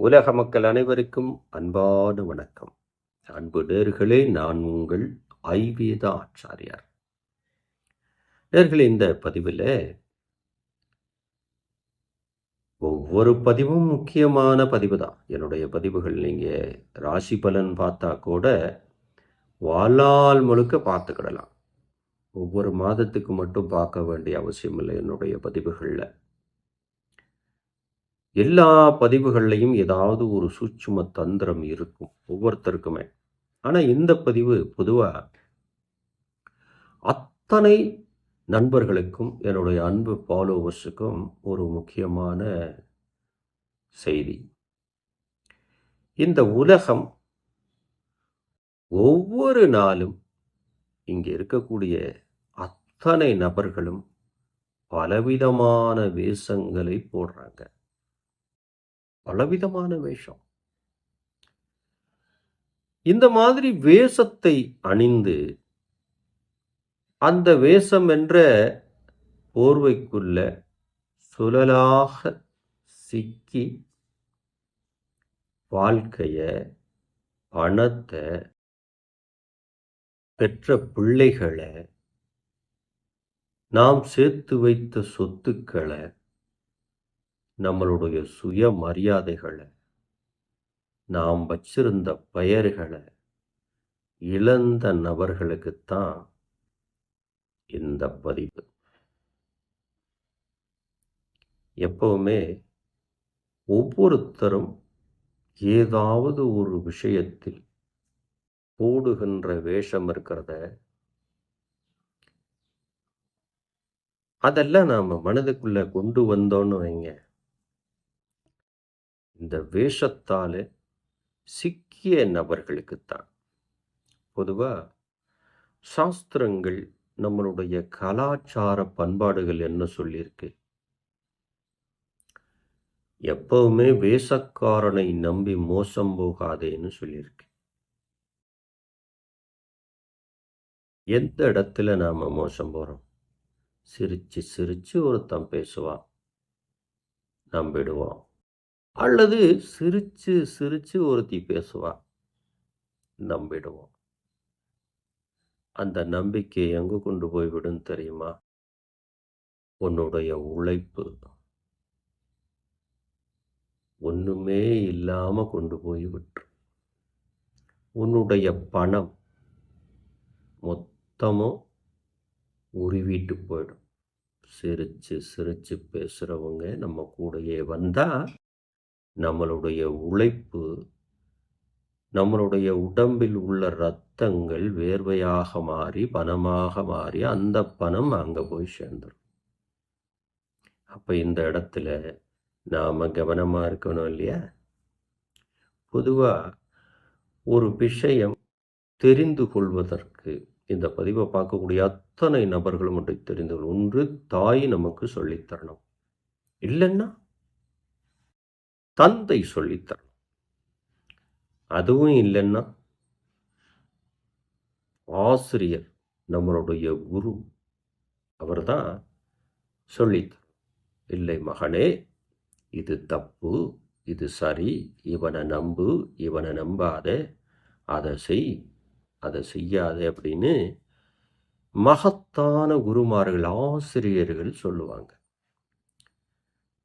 உலக மக்கள் அனைவருக்கும் அன்பான வணக்கம். அன்பு நேர்களே நான் உங்கள் ஐவேதா ஆச்சாரியார் நேர்களே இந்த பதிவில் ஒவ்வொரு பதிவும் முக்கியமான பதிவு தான். என்னுடைய பதிவுகள் நீங்கள் ராசி பலன் பார்த்தா கூட வாழால் முழுக்க பார்த்துக்கிடலாம். ஒவ்வொரு மாதத்துக்கு மட்டும் பார்க்க வேண்டிய அவசியம் இல்லை என்னுடைய பதிவுகளில். எல்லா பதிவுகள்லையும் ஏதாவது ஒரு சூட்சும தந்திரம் இருக்கும் ஒவ்வொருத்தருக்குமே. ஆனால் இந்த பதிவு பொதுவாக அத்தனை நண்பர்களுக்கும் என்னுடைய அன்பு ஃபாலோவர்ஸுக்கும் ஒரு முக்கியமான செய்தி. இந்த உலகம் ஒவ்வொரு நாளும் இங்கே இருக்கக்கூடிய அத்தனை நபர்களும் பலவிதமான வேஷங்களை போடுறாங்க. பலவிதமான வேஷம். இந்த மாதிரி வேஷத்தை அணிந்து அந்த வேஷம் என்ற போர்வைக்குள்ள சுழலாக சிக்கி வாழ்க்கைய பணத்தை பெற்ற பிள்ளைகளை நாம் சேர்த்து வைத்த சொத்துக்களை நம்மளுடைய சுய மரியாதைகளை நாம் வச்சிருந்த பெயர்களை இழந்த நபர்களுக்குத்தான் இந்த பதிவு. எப்பவுமே ஒவ்வொருத்தரும் ஏதாவது ஒரு விஷயத்தில் போடுகின்ற வேஷம் இருக்கிறத அதெல்லாம் நாம் மனதுக்குள்ளே கொண்டு வந்தோன்னு வைங்க. இந்த வேஷத்தால் சிக்கிய நபர்களுக்குத்தான். பொதுவாக சாஸ்திரங்கள் நம்மளுடைய கலாச்சார பண்பாடுகள் என்ன சொல்லியிருக்கு? எப்பவுமே வேஷக்காரனை நம்பி மோசம் போகாதேன்னு சொல்லியிருக்கு. எந்த இடத்துல நாம் மோசம் போகிறோம் சிரித்து சிரித்து ஒருத்தன் பேசுவான். நம்பிடுவோம் அல்லது சிரித்து சிரித்து ஒருத்தி பேசுவா. நம்பிடுவோம். அந்த நம்பிக்கை எங்கே கொண்டு போய் விடும் தெரியுமா? உன்னுடைய உழைப்பு. ஒன்றுமே இல்லாமல் கொண்டு போய் விட்டு உன்னுடைய பணம் மொத்தமும் உருவிட்டு போயிடும். சிரித்து சிரித்து பேசுகிறவங்க நம்ம கூடயே வந்தால் நம்மளுடைய உழைப்பு நம்மளுடைய உடம்பில் உள்ள இரத்தங்கள் வேர்வையாக மாறி பணமாக மாறி அந்த பணம் அங்கே போய் சேர்ந்துடும் அப்போ இந்த இடத்துல நாம் கவனமாக இருக்கணும் இல்லையா? பொதுவாக ஒரு விஷயம் தெரிந்து கொள்வதற்கு இந்த பதிவை பார்க்கக்கூடிய அத்தனை நபர்களும் ஒன்றை தெரிந்து ஒன்று தாய் நமக்கு சொல்லித்தரணும் இல்லைன்னா தந்தை சொல்லித்தரணும். அதுவும் இல்லைன்னா ஆசிரியர் நம்மளுடைய குரு அவர் தான் சொல்லித்தரும் இல்லை மகனே இது தப்பு இது சரி இவனை நம்பு இவனை நம்பாத அதை செய் அதை செய்யாதே அப்படின்னு மகத்தான குருமார்கள் ஆசிரியர்கள் சொல்லுவாங்க.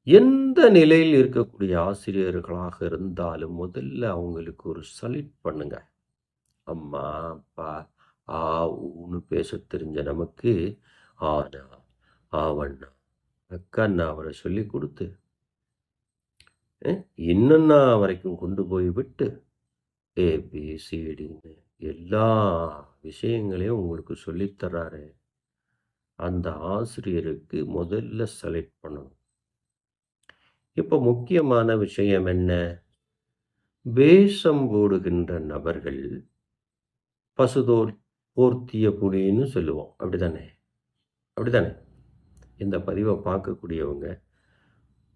எந்த நிலையில் இருக்கக்கூடிய ஆசிரியர்களாக இருந்தாலும் முதல்ல அவங்களுக்கு ஒரு சலிட் பண்ணுங்க. அம்மா அப்பா ஆ ஊன்னு பேச தெரிஞ்ச நமக்கு ஆனா ஆவண்ணா அக்கண்ணா அவரை சொல்லி கொடுத்து இன்னன்னா வரைக்கும் கொண்டு போய் விட்டு ஏபிசிடின்னு எல்லா விஷயங்களையும் உங்களுக்கு சொல்லித்தராரு அந்த ஆசிரியருக்கு முதல்ல செலக்ட் இப்போ முக்கியமான விஷயம் என்ன? வேஷம் போடுகின்ற நபர்கள் பசுதோல் போர்த்திய புலின்னு சொல்லுவோம். அப்படிதானே அப்படிதானே இந்த பதிவை பார்க்கக்கூடியவங்க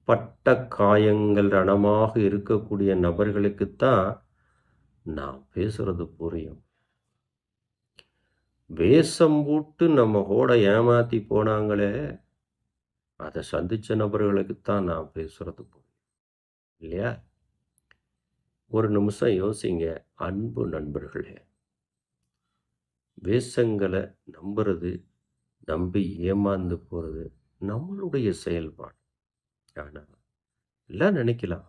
பட்ட காயங்கள் ரணமாக இருக்கக்கூடிய நபர்களுக்குத்தான் நான் பேசுறது புரியும். வேஷம் போட்டு நம்ம கூட ஏமாத்தி போனாங்களே அதை சந்தித்த நபர்களுக்குத்தான் நான் பேசுகிறது போகிறேன் இல்லையா? ஒரு நிமிஷம் யோசிங்க அன்பு நண்பர்களே. வேஷங்களை நம்புறது நம்பி ஏமாந்து போகிறது நம்மளுடைய செயல்பாடு. ஆனால் எல்லாம் நினைக்கலாம்.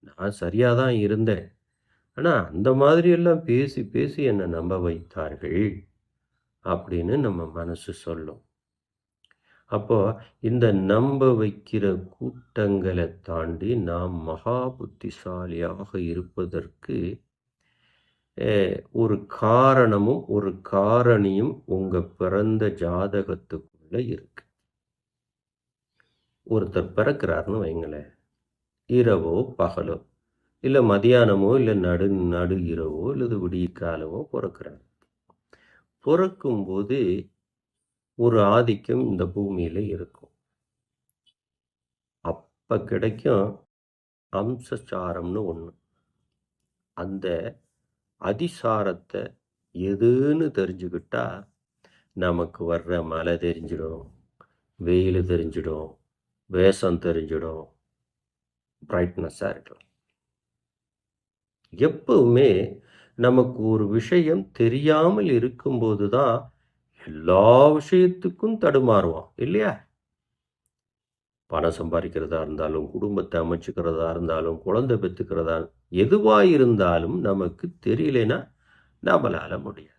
நான் சரியாக தான் இருந்தேன். ஆனால் அந்த மாதிரியெல்லாம் பேசி பேசி என்னை நம்ப வைத்தார்கள் அப்படின்னு நம்ம மனசு சொல்லும். அப்போது இந்த நம்ப வைக்கிற கூட்டங்களை தாண்டி நாம் மகா புத்திசாலியாக இருப்பதற்கு ஒரு காரணமும் ஒரு காரணியும் உங்கள் பிறந்த ஜாதகத்துக்குள்ளே இருக்கு. ஒருத்தர் பிறக்கிறாருன்னு வைங்களேன். இரவோ பகலோ இல்லை மதியானமோ இல்லை நடு நடு இரவோ இல்லது விடிய காலமோ பிறக்கிறாங்க பிறக்கும்போது ஒரு ஆதிக்கம் இந்த பூமியில் இருக்கும். அப்போ கிடைக்கும் அம்சசாரம்னு ஒன்று அந்த அதிசாரத்தை எதுன்னு தெரிஞ்சுக்கிட்டா நமக்கு வர்ற மழை தெரிஞ்சிடும் வெயில் தெரிஞ்சிடும் வேஷம் தெரிஞ்சிடும் பிரைட்னஸாக இருக்கலாம். எப்பவுமே நமக்கு ஒரு விஷயம் தெரியாமல் இருக்கும்போது தான் எல்லா விஷயத்துக்கும் தடுமாறுவான் இல்லையா? பணம் சம்பாதிக்கிறதா இருந்தாலும் குடும்பத்தை அமைச்சுக்கிறதா இருந்தாலும் குழந்தை பெற்றுக்கிறதா எதுவாக இருந்தாலும் நமக்கு தெரியலனா நம்மளால முடியாது.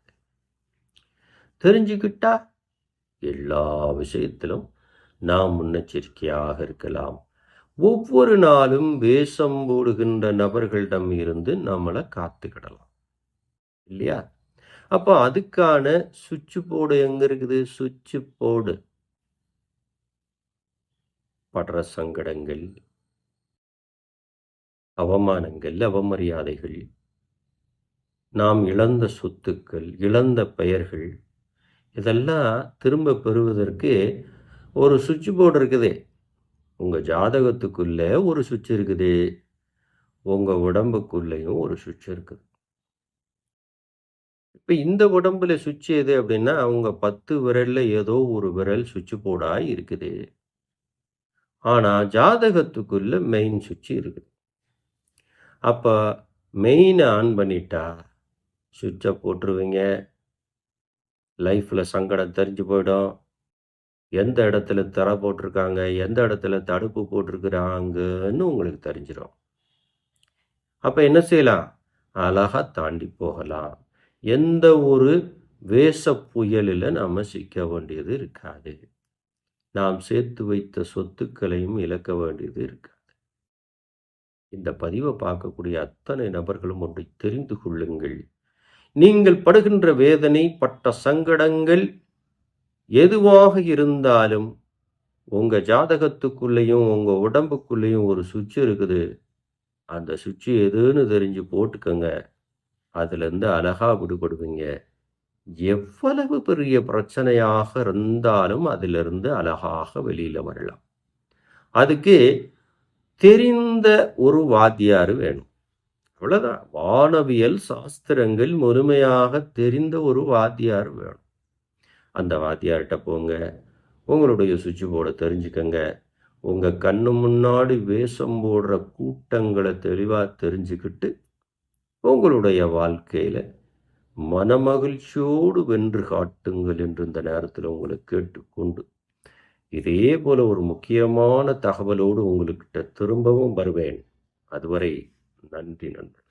தெரிஞ்சுக்கிட்டா எல்லா விஷயத்திலும் நாம் முன்னெச்சரிக்கையாக இருக்கலாம். ஒவ்வொரு நாளும் வேஷம் போடுகின்ற நபர்களிடம் இருந்து நம்மளை காத்துக்கிடலாம் இல்லையா? அப்போ அதுக்கான சுவிட்ச் போர்டு எங்கே இருக்குது? சுவிட்ச் போர்டு. படுற சங்கடங்கள் அவமானங்கள் அவமரியாதைகள் நாம் இழந்த சொத்துக்கள் இழந்த பெயர்கள் இதெல்லாம் திரும்ப பெறுவதற்கு ஒரு சுவிட்ச் போர்டு இருக்குது. உங்கள் ஜாதகத்துக்குள்ளே ஒரு சுவிட்ச் இருக்குது. உங்கள் உடம்புக்குள்ளேயும் ஒரு சுவிட்ச் இருக்குது. இப்போ இந்த உடம்புல சுவிட்ச் எது அப்படின்னா அவங்க பத்து விரலில் ஏதோ ஒரு விரல் சுவிட்ச் போர்டாக இருக்குது. ஆனால் ஜாதகத்துக்குள்ள மெயின் சுவிட்ச் இருக்குது. அப்போ மெயினை ஆன் பண்ணிட்டா சுவிட்சை போட்டுருவீங்க. லைஃப்பில் சங்கடம் தெரிஞ்சு போயிடும். எந்த இடத்துல தரை போட்டிருக்காங்க எந்த இடத்துல தடுப்பு போட்டிருக்கிறாங்கன்னு உங்களுக்கு தெரிஞ்சிடும் அப்போ என்ன செய்யலாம்? அழகாக தாண்டி போகலாம். எந்த ஒரு வேஷ புயலில் நாம் சிக்க வேண்டியது இருக்காது. நாம் சேர்த்து வைத்த சொத்துக்களையும் இழக்க வேண்டியது இருக்காது. இந்த பதிவை பார்க்கக்கூடிய அத்தனை நபர்களும் ஒன்றை தெரிந்து கொள்ளுங்கள். நீங்கள் படுகின்ற வேதனை பட்ட சங்கடங்கள் எதுவாக இருந்தாலும் உங்கள் ஜாதகத்துக்குள்ளேயும் உங்கள் உடம்புக்குள்ளேயும் ஒரு சுவிட்ச் இருக்குது. அந்த சுவிட்ச் எதுன்னு தெரிஞ்சு போட்டுக்கோங்க. அதுலேருந்து அழகாக விடுபடுவீங்க. எவ்வளவு பெரிய பிரச்சனையாக இருந்தாலும் அதிலிருந்து அழகாக வெளியில் வரலாம். அதுக்கு தெரிந்த ஒரு வாத்தியார் வேணும். அவ்வளோதான் வானவியல் சாஸ்திரங்கள் முழுமையாக தெரிந்த ஒரு வாத்தியார் வேணும். அந்த வாத்தியார்கிட்ட போங்க. உங்களுடைய சுவிட்ச் போர்டை தெரிஞ்சுக்கங்க. உங்கள் கண்ணு முன்னாடி வேஷம் போடுற கூட்டங்களை தெளிவாக தெரிஞ்சுக்கிட்டு உங்களுடைய வாழ்க்கையில் மனமகிழ்ச்சியோடு வென்று காட்டுங்கள் என்று இந்த நேரத்தில் உங்களை கேட்டுக்கொண்டு இதே போல ஒரு முக்கியமான தகவலோடு உங்கள்கிட்ட திரும்பவும் வருவேன். அதுவரை நன்றி நன்றி